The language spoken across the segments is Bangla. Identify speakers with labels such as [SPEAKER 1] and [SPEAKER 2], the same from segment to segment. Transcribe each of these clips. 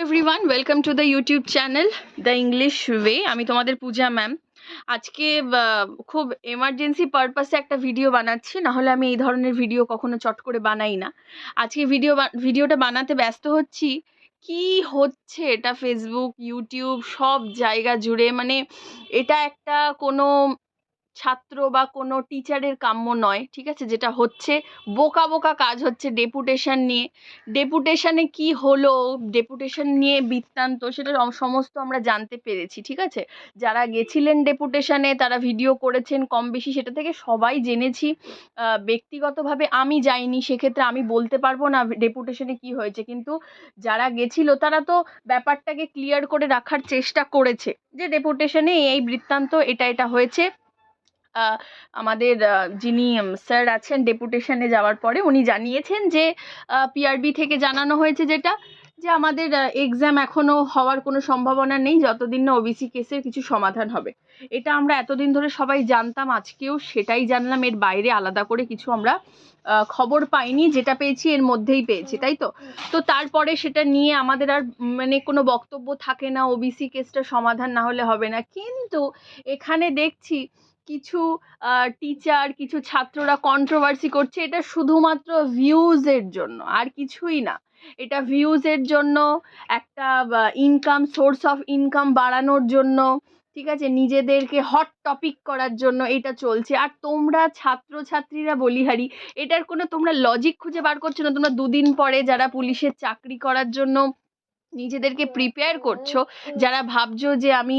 [SPEAKER 1] Everyone welcome to the YouTube channel the English way আমি তোমাদের পূজা ম্যাম আজকে খুব এমার্জেন্সি পারপাসে একটা ভিডিও বানাচ্ছি না হলে আমি এই ধরনের ভিডিও কখনো চট করে বানাই না। আজকে ভিডিও ভিডিওটা বানাতে ব্যস্ত হচ্ছি। কি হচ্ছে এটা ফেসবুক ইউটিউব সব জায়গা জুড়ে? মানে এটা একটা কোনো ছাত্র বা কোনো টিচারের কাম্য নয়, ঠিক আছে? যেটা হচ্ছে বোকা বোকা কাজ হচ্ছে ডেপুটেশন নিয়ে। ডেপুটেশনে কি হলো, ডেপুটেশন নিয়ে বৃত্তান্ত সেটা সমস্ত আমরা জানতে পেরেছি, ঠিক আছে? যারা গেছিলেন ডেপুটেশনে, তারা ভিডিও করেছেন কম বেশি, সেটা থেকে সবাই জেনেছি। ব্যক্তিগতভাবে আমি যাইনি, সেক্ষেত্রে আমি বলতে পারব না ডেপুটেশনে কি হয়েছে। কিন্তু যারা গেছিল, তারা তো ব্যাপারটাকে ক্লিয়ার করে রাখার চেষ্টা করেছে যে ডেপুটেশনে এই বৃত্তান্ত এটা এটা হয়েছে। আমাদের যিনি স্যার আছেন ডেপুটেশনে যাওয়ার পরে উনি জানিয়েছেন যে পিআরবি থেকে জানানো হয়েছে যেটা, যে আমাদের এক্সাম এখনও হওয়ার কোনো সম্ভাবনা নেই, যতদিন না ওবিসি কেসের কিছু সমাধান হবে। এটা আমরা এতদিন ধরে সবাই জানতাম, আজকেও সেটাই জানলাম, এর বাইরে আলাদা করে কিছু আমরা খবর পাইনি, যেটা পেয়েছি এর মধ্যেই পেয়েছি, তাই তো? তো তারপরে সেটা নিয়ে আমাদের আর মানে কোনো বক্তব্য থাকে না ওবিসি কেসটা সমাধান না হলে হবে না, কিন্তু এখানে দেখছি কিছু টিচার কিছু ছাত্ররা কন্ট্রোভার্সি করছে, এটা শুধুমাত্র ভিউজের জন্য, আর কিছুই না। এটা ভিউজের জন্য, একটা ইনকাম সোর্স অফ ইনকাম বাড়ানোর জন্য, ঠিক আছে? নিজেদেরকে হট টপিক করার জন্য এটা চলছে। আর তোমরা ছাত্রছাত্রীরা বলিহারি এটার কোনো তোমরা লজিক খুঁজে বার করছ না? তোমরা দুদিন পরে যারা পুলিশের চাকরি করার জন্য নিজেদেরকে প্রিপেয়ার করছ, যারা ভাবছ যে আমি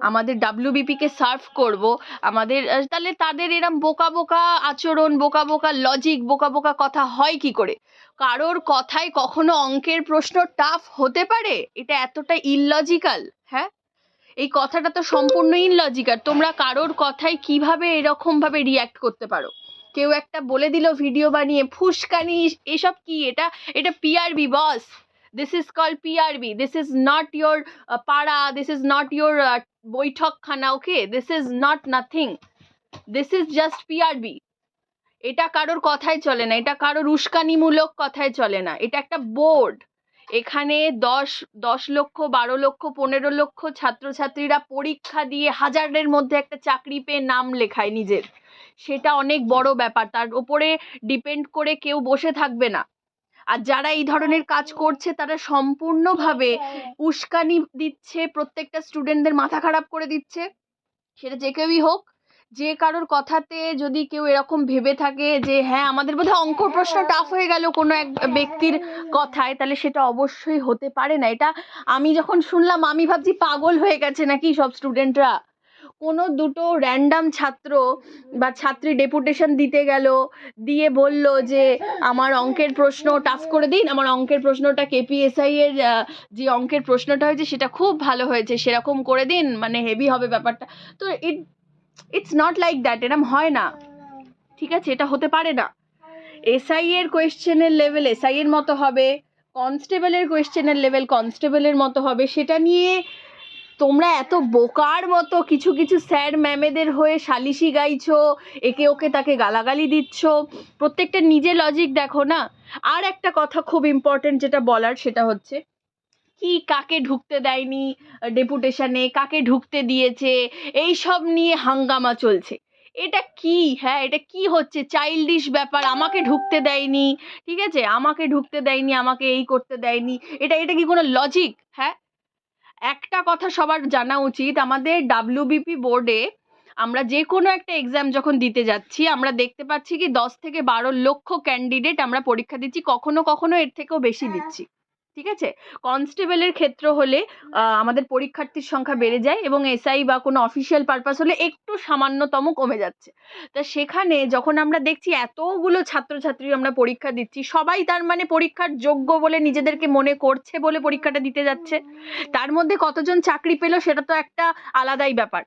[SPEAKER 1] আমাদের ডাব্লিউবিপিকে সার্ভ করব। আমাদের তাহলে তাদের এরম বোকা বোকা আচরণ, বোকা বোকা লজিক বোকা বোকা কথা হয় কি করে? কারোর কথায় কখনো অঙ্কের প্রশ্ন টাফ হতে পারে? এটা এতটা ইললজিক্যাল হ্যাঁ? এই কথাটা তো সম্পূর্ণ ইললজিক্যাল তোমরা কারোর কথায় কীভাবে এরকম ভাবে রিয়্যাক্ট করতে পারো? কেউ একটা বলে দিল ভিডিও বানিয়ে, ফুসকানি, এসব কি এটা? এটা PRB boss this is call PRB this is not your পাড়া this is not your Baithakkhana okay this is not nothing this is just PRB এটা কারোর কথায় চলে না। এটা কারোর উস্কানিমূলক কথায় চলে না। এটা একটা বোর্ড। এখানে দশ দশ লক্ষ, বারো লক্ষ, পনেরো লক্ষ ছাত্রছাত্রীরা পরীক্ষা দিয়ে হাজারের মধ্যে একটা চাকরি পেয়ে নাম লেখায় নিজের। সেটা অনেক বড় ব্যাপার। তার উপরে ডিপেন্ড করে কেউ বসে থাকবে না। আর যারা এই ধরনের কাজ করছে, তারা সম্পূর্ণভাবে উস্কানি দিচ্ছে, প্রত্যেকটা স্টুডেন্টদের মাথা খারাপ করে দিচ্ছে। সেটা যে কেউই হোক, যে কারোর কথাতে যদি কেউ এরকম ভেবে থাকে যে হ্যাঁ আমাদের বোধহয় অঙ্ক প্রশ্ন টাফ হয়ে গেল কোনো এক ব্যক্তির কথায়, তাহলে সেটা অবশ্যই হতে পারে না। এটা আমি যখন শুনলাম, আমি ভাবছি পাগল হয়ে গেছে নাকি সব স্টুডেন্টরা? কোনো দুটো র্যান্ডাম ছাত্র বা ছাত্রী ডেপুটেশন দিতে গেল, দিয়ে বলল যে, আমার অঙ্কের প্রশ্ন টাফ করে দিন, আমার অঙ্কের প্রশ্নটা কেপিএসআই এর যে অঙ্কের প্রশ্নটা হয়েছে সেটা খুব ভালো হয়েছে, সেরকম করে দিন মানে হেভি হবে ব্যাপারটা। তো it it's not like that এরম হয় না। ঠিক আছে, এটা হতে পারে না। এসআই এর কোয়েশ্চেনের লেভেল এসআই এর মতো হবে কনস্টেবলের কোয়েশ্চেনের লেভেল কনস্টেবলের মতো হবে, সেটা নিয়ে তোমরা এত বোকার মতো কিছু কিছু স্যার ম্যামেদের হয়ে সালিশি গাইছো, একে ওকে তাকে গালাগালি দিচ্ছ, প্রত্যেকটা নিজে লজিক দেখো না? আর একটা কথা খুব ইম্পর্টেন্ট যেটা বলার সেটা হচ্ছে, কি কাকে ঢুকতে দেয়নি ডেপুটেশনে কাকে ঢুকতে দিয়েছে এই সব নিয়ে হাঙ্গামা চলছে। এটা কি? হ্যাঁ এটা কি হচ্ছে? চাইল্ডিশ ব্যাপার, আমাকে ঢুকতে দেয়নি, ঠিক আছে? আমাকে ঢুকতে দেয়নি, আমাকে এই করতে দেয়নি, এটা এটা কি কোনো লজিক হ্যাঁ? একটা কথা সবার জানা উচিত আমাদের ডাব্লিউবিপি বোর্ডে আমরা যে কোনো একটা এক্সাম যখন দিতে যাচ্ছি আমরা দেখতে পাচ্ছি কি দশ থেকে বারো লক্ষ ক্যান্ডিডেট আমরা পরীক্ষা দিচ্ছি কখনো কখনো এর থেকেও বেশি দিচ্ছি। ঠিক আছে? কনস্টেবলের ক্ষেত্র হলে আমাদের পরীক্ষার্থীর সংখ্যা বেড়ে যায় এবং এসআই বা কোনো অফিসিয়াল পারপাস হলে একটু সামান্যতম কমে যাচ্ছে। তা সেখানে যখন আমরা দেখছি এতগুলো ছাত্রছাত্রী আমরা পরীক্ষা দিচ্ছি, সবাই তার মানে পরীক্ষার যোগ্য বলে নিজেদেরকে মনে করছে বলে পরীক্ষাটা দিতে যাচ্ছে। তার মধ্যে কতজন চাকরি পেল সেটা তো একটা আলাদাই ব্যাপার।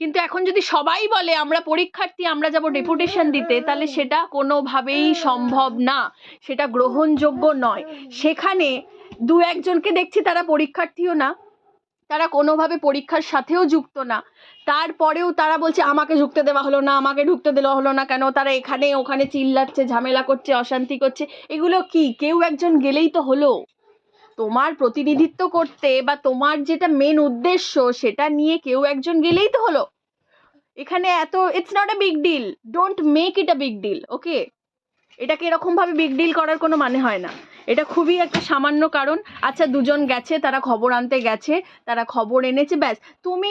[SPEAKER 1] কিন্তু এখন যদি সবাই বলে আমরা পরীক্ষার্থী, আমরা যাব ডেপুটেশন দিতে, তাহলে সেটা কোনোভাবেই সম্ভব না। সেটা গ্রহণযোগ্য নয়। সেখানে দু একজনকে দেখছি তারা পরীক্ষার্থীও না, তারা কোনোভাবে পরীক্ষার সাথেও যুক্ত না। তারপরেও তারা বলছে, আমাকে ঢুকতে দেওয়া হলো না, আমাকে ঢুকতে দেওয়া হলো না কেন? তারা এখানে, ওখানে চিল্লাচ্ছে, ঝামেলা করছে, অশান্তি করছে। এগুলো কি? কেউ একজন গেলেই তো হলো। তোমার প্রতিনিধিত্ব করতে বা তোমার যেটা মেন উদ্দেশ্য, সেটা নিয়ে কেউ একজন গেলেই তো হলো। এখানে এত it's not a big deal don't make it a big deal okay এটাকে এরকম ভাবে বিগ ডিল করার কোনো মানে হয় না। এটা খুবই একটা সামান্য কারণ। আচ্ছা দুজন গেছে, তারা খবর আনতে গেছে, তারা খবর এনেছে, ব্যাস। তুমি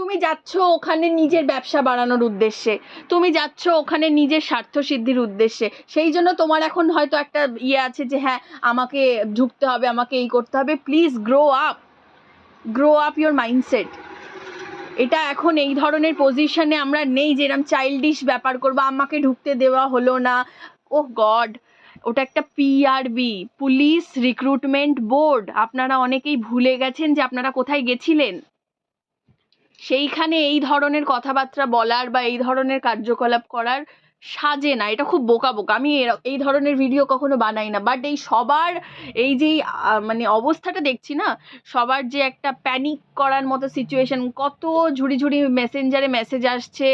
[SPEAKER 1] তুমি যাচ্ছ ওখানে নিজের ব্যবসা বাড়ানোর উদ্দেশ্যে। তুমি যাচ্ছ ওখানে নিজের স্বার্থ সিদ্ধির উদ্দেশ্যে। সেই জন্য তোমার এখন হয়তো একটা ইয়ে আছে যে হ্যাঁ আমাকে ঢুকতে হবে, আমাকে এই করতে হবে। Please grow up grow up your mindset এটা এখন এই ধরনের পজিশনে আমরা নেই যে, এরম চাইল্ডিশ ব্যাপার করব, আমাকে ঢুকতে দেওয়া হলো না। ওহ গড ওটা একটা পিআরবি পুলিশ রিক্রুটমেন্ট বোর্ড আপনারা অনেকেই ভুলে গেছেন যে, আপনারা কোথায় গেছিলেন? সেইখানে এই ধরনের কথাবার্তা বলার বা এই ধরনের কার্যকলাপ করার সাজে না, এটা খুব বোকা বোকা। আমি এই ধরনের ভিডিও কখনো বানাই না। বাট এই সবার, এই যে মানে অবস্থাটা দেখছি না, সবার যে একটা প্যানিক করার মতো সিচুয়েশন কত ঝুড়ি ঝুড়ি মেসেঞ্জারে মেসেজ আসছে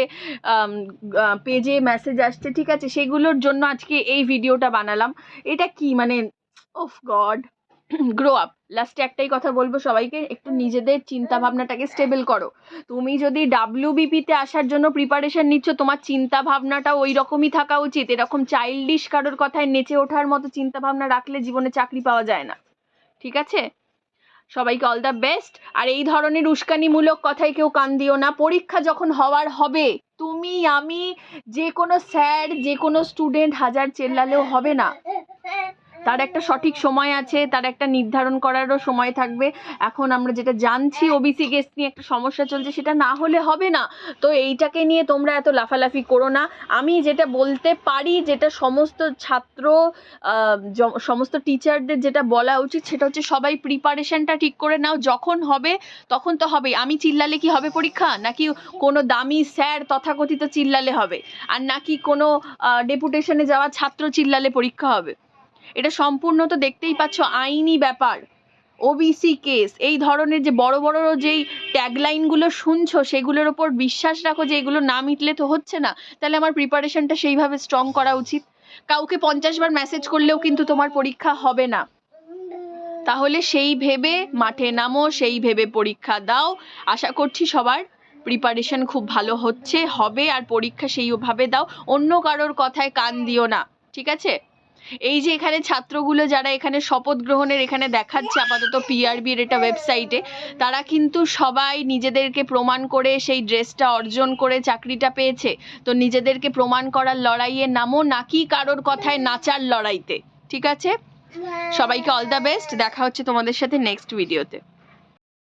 [SPEAKER 1] পেজে মেসেজ আসছে, ঠিক আছে, সেগুলোর জন্য আজকে এই ভিডিওটা বানালাম। এটা কি মানে ওফ গড। গ্রো আপ লাস্টে একটাই কথা বলব সবাইকে, একটু নিজেদের চিন্তা ভাবনাটাকে স্টেবল করো। তুমি যদি ডাব্লিউবিপিতে আসার জন্য প্রিপারেশন নিচ্ছ, তোমার চিন্তা ভাবনাটা ওই রকমই থাকা উচিত। এরকম চাইল্ডিশ কারোর কথায় নেচে ওঠার মতো চিন্তা ভাবনা রাখলে জীবনে চাকরি পাওয়া যায় না। ঠিক আছে? সবাইকে অল দ্য বেস্ট আর এই ধরনের উস্কানিমূলক কথায় কেউ কান দিও না। পরীক্ষা যখন হওয়ার হবে, তুমি, আমি যে কোনো স্যার যে কোনো স্টুডেন্ট হাজার চেল্লালেও হবে না। তার একটা সঠিক সময় আছে তার একটা নির্ধারণ করারও সময় থাকবে। এখন আমরা যেটা জানছি ওবিসি গেস্ট নিয়ে একটা সমস্যা চলছে সেটা না হলে হবে না। তো এইটাকে নিয়ে তোমরা এত লাফালাফি করো না। আমি যেটা বলতে পারি যেটা সমস্ত ছাত্র সমস্ত টিচারদের যেটা বলা উচিত সেটা হচ্ছে সবাই প্রিপারেশনটা ঠিক করে নাও। যখন হবে তখন তো হবে আমি চিল্লালে কি হবে পরীক্ষা? নাকি কোনো দামি স্যার তথাকথিত চিল্লালে হবে? আর নাকি কোনো ডেপুটেশনে যাওয়া ছাত্র চিল্লালে পরীক্ষা হবে? এটা সম্পূর্ণ তো দেখতেই পাচ্ছ আইনি ব্যাপার। ওবিসি কেস এই ধরনের যে বড় বড় যেই ট্যাগলাইনগুলো শুনছো সেগুলোর ওপর বিশ্বাস রাখো যে এগুলো না মিটলে তো হচ্ছে না। তাহলে আমার প্রিপারেশনটা সেইভাবে স্ট্রং করা উচিত। কাউকে পঞ্চাশ বার মেসেজ করলেও কিন্তু তোমার পরীক্ষা হবে না। তাহলে সেই ভেবে মাঠে নামো সেই ভেবে পরীক্ষা দাও। আশা করছি সবার প্রিপারেশন খুব ভালো হচ্ছে হবে আর পরীক্ষা সেইভাবে দাও। অন্য কারোর কথায় কান দিও না ঠিক আছে? এই যে এখানে ছাত্রগুলো যারা এখানে শপথ গ্রহণের এখানে দেখাচ্ছে আপাতত পিআরবির এটা ওয়েবসাইটে তারা কিন্তু সবাই নিজেদেরকে প্রমাণ করে সেই ড্রেসটা অর্জন করে চাকরিটা পেয়েছে। তো নিজেদেরকে প্রমাণ করার লড়াইয়ে নামো নাকি কারোর কথায় নাচার লড়াইতে। ঠিক আছে? সবাইকে অল দ্য বেস্ট দেখা হচ্ছে তোমাদের সাথে নেক্সট ভিডিওতে